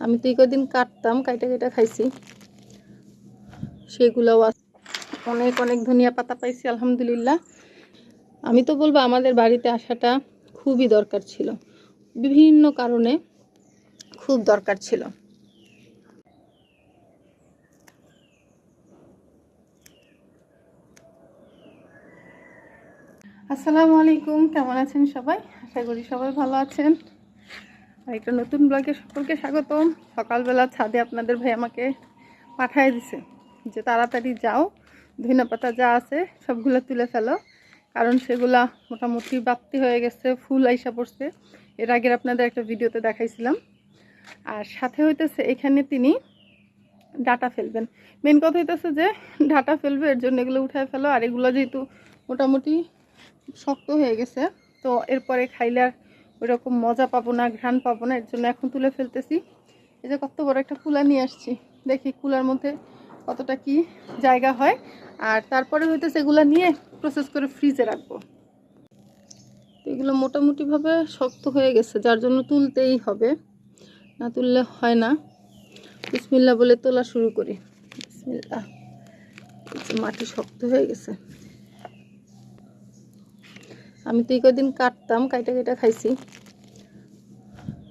আমি তো এই কদিন কাটতাম, কাইটা কাইটা খাইছি। সেগুলোও অনেক অনেক ধনিয়া পাতা পাইছি, আলহামদুলিল্লাহ। আমি তো বলব আমাদের বাড়িতে আসাটা খুবই দরকার ছিল। বিভিন্ন কারণে খুব দরকার ছিল। আসসালামু আলাইকুম, কেমন আছেন সবাই? আশা করি সবাই ভালো আছেন। আর একটা নতুন ব্লগে সকলকে স্বাগতম। সকালবেলা ছাদে আপনাদের ভাই আমাকে পাঠিয়ে দিছে যে তাড়াতাড়ি যাও ধনিয়া পাতা যা আছে সবগুলো তুলে ফেলো। কারণ সেগুলা মোটামুটি বাপ্তি হয়ে গেছে, ফুল আইসা পড়ছে। এর আগের আপনাদের একটা ভিডিওতে দেখাইছিলাম। আর সাথে হইতেছে এখানে তিনি ডাটা ফেলবেন। মেন কথা হইতেছে যে ডাটা ফেলবে, এর জন্য এগুলো উঠায় ফেলো। আর এগুলো যেহেতু মোটামুটি শক্ত হয়ে গেছে, তো এরপরে খাইলে আর ওইরকম মজা পাবো না, ঘ্রাণ পাবো না, এর জন্য এখন তুলে ফেলতেছি। এই যে কত বড় একটা কুলা নিয়ে আসছি। দেখি কুলার মধ্যে কতটা কি জায়গা হয়। আর তারপরে হইতেছে এগুলো নিয়ে প্রসেস করে ফ্রিজে রাখব। তো এগুলো মোটামুটিভাবে শক্ত হয়ে গেছে, যার জন্য তুলতেই হবে। না তুললে হয় না। বিসমিল্লা বলে তোলা শুরু করি। বিসমিল্লা মাটি শক্ত হয়ে গেছে। আমি তো এই কদিন কাটতাম, কাইটা কাইটা খাইছি।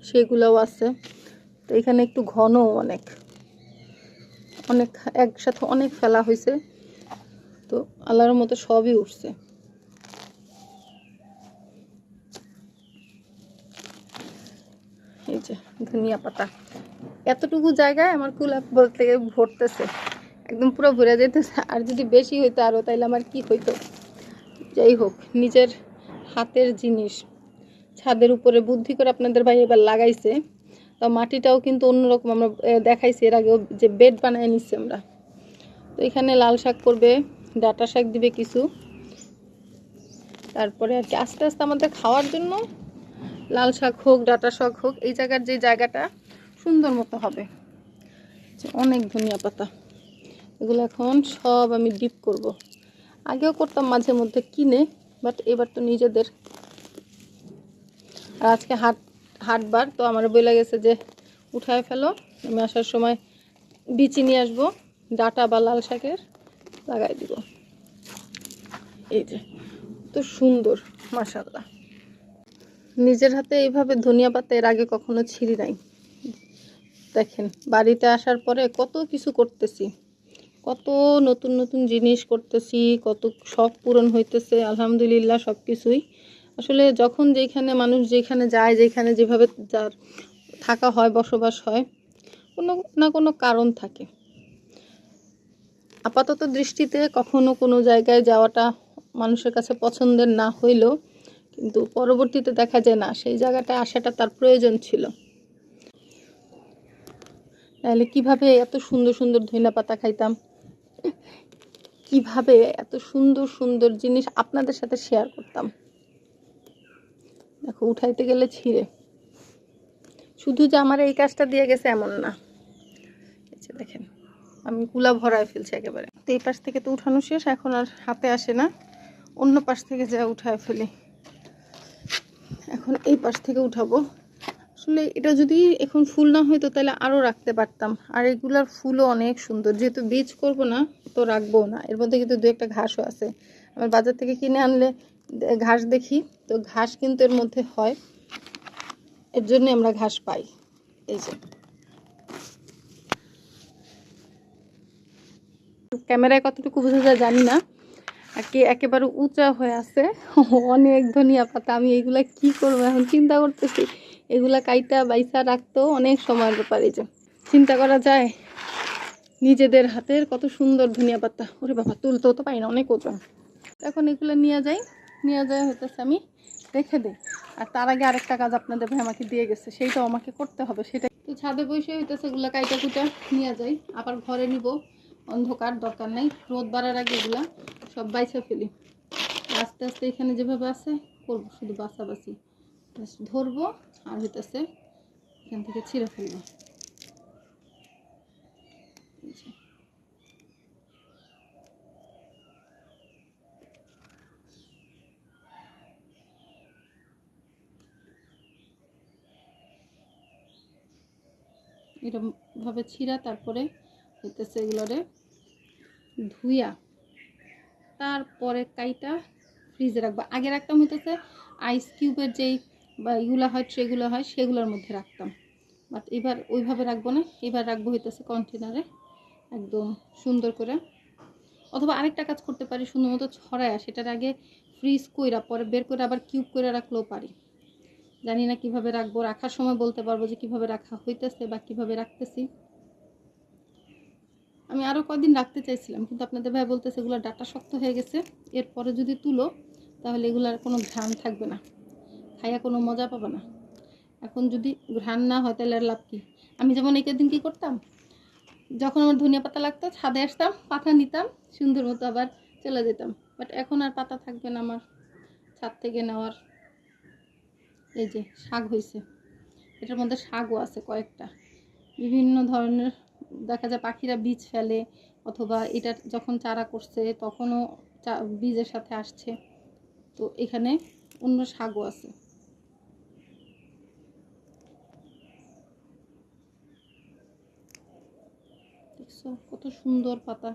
সেগুলোও আছে। তো এখানে একটু ঘন অনেক। অনেক, একসাথে অনেক ফেলা হয়েছে তো আল্লাহর মতো সবই উঠছে। এই যে ধনিয়া পাতা। এতটুকু জায়গায় আমার কুলা বলতে ভরতেছে। একদম পুরো ভরে যেতেছে আর যদি বেশি হইতো আরও তাইলে আমার কি হইতো? যাই হোক, নিজের হাতের জিনিস। ছাদের উপরে বুদ্ধি করে আপনাদের ভাই এবার লাগাইছে। তো মাটিটাও কিন্তু অন্যরকম আমরা দেখাইছি এর আগেও যে বেড বানায় নিচ্ছি আমরা। তো এখানে লাল শাক করবে, ডাটা শাক দিবে কিছু। তারপরে আর কি আস্তে আস্তে আমাদের খাওয়ার জন্য লাল শাক হোক, ডাটা শাক হোক, এই জায়গার যে জায়গাটা সুন্দর মতো হবে। অনেক ধনিয়া পাতা। এগুলো এখন সব আমি ডিপ করব। আগেও করতাম মাঝে মধ্যে কিনে। বাট এবার তো নিজেদের। আর আজকে হাট, হাটবার, তো আমার বই গেছে যে উঠায় ফেলো। আমি আসার সময় বিচি নিয়ে আসব, ডাটা বা লাল শাকের লাগাই দিব। এই যে, তো সুন্দর মাশাল্লাহ নিজের হাতে এইভাবে ধনিয়া পাতা এর আগে কখনো ছিঁড়ি নাই। দেখেন, বাড়িতে আসার পরে কত কিছু করতেছি। কত নতুন নতুন জিনিস করতেছি, কত শখ পূরণ হইতেছে, আলহামদুলিল্লাহ সব কিছুই আসলে যখন যেখানে মানুষ যেখানে যায়, যেখানে যেভাবে যার থাকা হয়, বসবাস হয়, কোনো না কোনো কারণ থাকে। আপাতত দৃষ্টিতে কখনো কোনো জায়গায় যাওয়াটা মানুষের কাছে পছন্দের না হইলেও, কিন্তু পরবর্তীতে দেখা যায়, না, সেই জায়গাটায় আসাটা তার প্রয়োজন ছিল। তাহলে কীভাবে এত সুন্দর সুন্দর ধইনা পাতা খাইতাম? কীভাবে এত সুন্দর সুন্দর জিনিস আপনাদের সাথে শেয়ার করতাম। দেখো, উঠাইতে গেলে ছিঁড়ে। শুধু যে আমার এই কাজটা দিয়ে গেছে এমন না। দেখেন, আমি কুলা ভরায় ফেলছি একেবারে। তো এই পাশ থেকে তো উঠানো শেষ, এখন আর হাতে আসে না। অন্য পাশ থেকে যা উঠায় ফেলি। এখন এই পাশ থেকে উঠাবো। আসলে এটা যদি এখন ফুল না হইতো তাহলে আরও রাখতে পারতাম। আর এগুলার ফুলও অনেক সুন্দর। যেহেতু বীজ করব না, তো রাখব না। এর মধ্যে কিন্তু দু একটা ঘাসও আছে। আমার বাজার থেকে কিনে আনলে ঘাস দেখি। তো ঘাস কিন্তু এর মধ্যে হয়। এর জন্য আমরা ঘাস পাই। এই যে। ক্যামেরায় কতটুকু বোঝা যায় জানি না। কি একেবারে উঁচা হয়ে আছে। অনেক ধনিয়া পাতা। আমি এইগুলা কি করব? এখন চিন্তা করতেছি। এগুলা কাইটা বাইসা রাখতেও অনেক সময়ের ব্যাপার এই যে। চিন্তা করা যায়, নিজেদের হাতের কত সুন্দর ধনিয়া পাতা। ওরে বাবা, তুলতেও তো পাই না, অনেক ওজন। এখন এগুলো নিয়ে যাই, নিয়ে যায় হইতেছে আমি রেখে দিই। আর তার আগে আরেকটা কাজ আপনাদের ভাই আমাকে দিয়ে গেছে, সেইটাও আমাকে করতে হবে, সেটা তো ছাদে বসে হইতেছে এগুলো কাইটা কুটা নিয়ে যাই। আবার ঘরে নিব, অন্ধকার, দরকার নেই। রোদ বাড়ার আগে এগুলা সব বাইছে ফেলি। আস্তে আস্তে এখানে যেভাবে আছে, করব, শুধু Just ধরবো আর হইতেছে এখান থেকে ছিঁড়ে ফেলব। এরকমভাবে ছিঁড়া, তারপরে হইতেছে এগুলোরে ধুইয়া তারপরে কাইটা ফ্রিজে রাখবা আগে রাখতাম হইতেছে আইস কিউবের যেই বা ইগুলো হয় ট্রেগুলো হয়, সেগুলোর মধ্যে রাখতাম। বাট এবার ওইভাবে রাখব না। এবার রাখব হইতেছে কন্টেনারে একদম সুন্দর করে। অথবা আরেকটা কাজ করতে পারি সুন্দর মতো ছড়ায়, সেটার আগে ফ্রিজ কইরা, পরে বের করে আবার কিউব করে রাখলেও পারি। জানি না কীভাবে রাখব, রাখার সময় বলতে পারব যে কীভাবে রাখা হইতেছে বা কীভাবে রাখতেছি। আমি আরও কদিন রাখতে চাইছিলাম, কিন্তু আপনাদের ভাই বলতেছে এগুলো ডাটা শক্ত হয়ে গেছে। এরপরে যদি তুলো, তাহলে এগুলার কোনো ঘ্রাণ থাকবে না। খাইয়া কোনো মজা পাবো না। এখন যদি ঘ্রাণ না হয় তাহলে লাভ কি? আমি যেমন একের দিন কী করতাম? যখন আমার ধনিয়া পাতা লাগতো, ছাদে আসতাম, পাতা নিতাম, সুন্দর মতো আবার চলে যেতাম। বাট এখন আর পাতা থাকবে না আমার ছাদ থেকে নেওয়ার। এই যে শাক হয়েছে এটার মধ্যে শাকও আছে কয়েকটা। বিভিন্ন ধরনের, দেখা যায় পাখিরা বীজ ফেলে, অথবা এটা যখন চারা করছে, তখনও বীজের সাথে আসছে। তো এখানে অন্য শাকও আছে। কত সুন্দর পাতা।